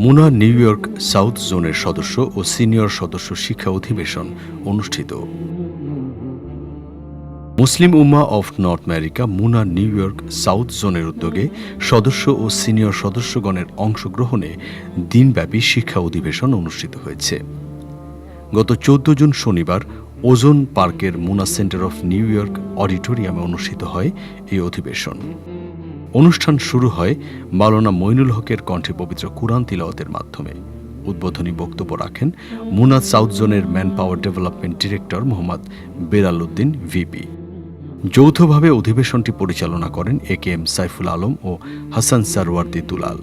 মুনা New York south জোনের সদস্য ও senior সদস্য শিক্ষা অধিবেশন অনুষ্ঠিত। Muslim Ummah of North America MUNA New York South জোনের উদ্যোগে সদস্য ও সিনিয়র সদস্যগণের অংশগ্রহণে দিনব্যাপী শিক্ষা অধিবেশন অনুষ্ঠিত হয়েছে। গত চোদ্দ জুন শনিবার ওজোন পার্কের MUNA centre of New York অডিটোরিয়ামে অনুষ্ঠিত হয় এই অধিবেশন। অনুষ্ঠান শুরু হয় মাওলানা মইনুল হকের কণ্ঠে পবিত্র কুরআন তিলাওয়াতের মাধ্যমে। উদ্বোধনী বক্তব্য রাখেন মুনা সাউথ জোনের man power development director Mohammad Belal Uddin VP. যৌথভাবে অধিবেশনটি পরিচালনা করেন A K M Saiful Alam ও হাসান সারওয়ার্দি দুলাল।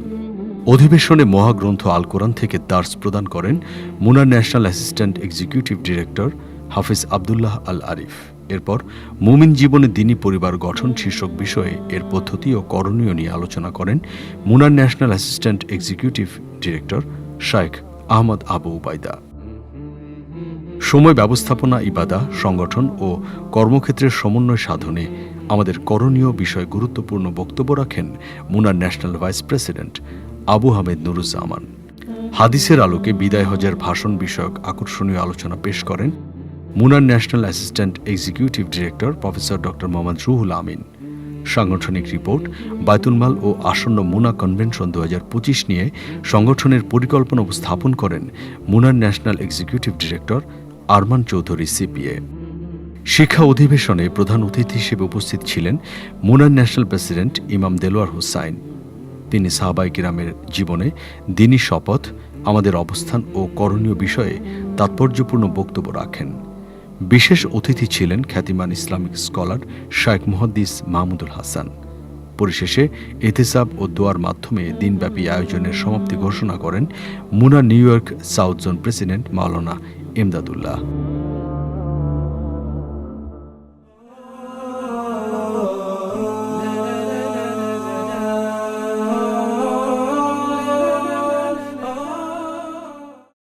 অধিবেশনে মহাগ্রন্থ আল কোরআন থেকে দার্স প্রদান করেন Munnar national assistant executive director Hafiz Abdullah Al Arif এরপর মুমিন জীবনে দিনী পরিবার গঠন শীর্ষক বিষয়ে এর পদ্ধতি ও করণীয় নিয়ে আলোচনা করেন মুনার ন্যাশনাল অ্যাসিস্ট্যান্ট এক্সিকিউটিভ ডিরেক্টর শাইখ আহমদ আবু উবাইদা সময় ব্যবস্থাপনা, ইবাদা, সংগঠন ও কর্মক্ষেত্রের সমন্বয় সাধনে আমাদের করণীয় বিষয়ে গুরুত্বপূর্ণ বক্তব্য রাখেন Munnar national vice president Abu Hamed Nuruzzaman. হাদিসের আলোকে বিদায় হজের ভাষণ বিষয়ক আকর্ষণীয় আলোচনা পেশ করেন Munnar national assistant executive director professor doctor Mohammad Ruhul Amin. সাংগঠনিক রিপোর্ট বায়তুলমাল ও আসন্ন মুনা কনভেনশন দু হাজার পঁচিশ নিয়ে সংগঠনের পরিকল্পনা উপস্থাপন করেন Munnar national executive director Arman Chowdhury, CPA. শিক্ষা অধিবেশনে প্রধান অতিথি হিসেবে উপস্থিত ছিলেন মুনার ন্যাশনাল প্রেসিডেন্ট ইমাম দেলোয়ার হুসাইন। তিনি সাহাবাই কিরামের জীবনে দিনী শপথ, আমাদের অবস্থান ও করণীয় বিষয়ে তাৎপর্যপূর্ণ বক্তব্য রাখেন। বিশেষ অতিথি ছিলেন খ্যাতিমান ইসলামিক স্কলার শায়েখ মুহাদ্দিস মাহমুদুল হাসান। পরিশেষে এতেসাব ও দোয়ার মাধ্যমে দিনব্যাপী আয়োজনের সমাপ্তি ঘোষণা করেন MUNA New York south zone president Maulana Emdadullah.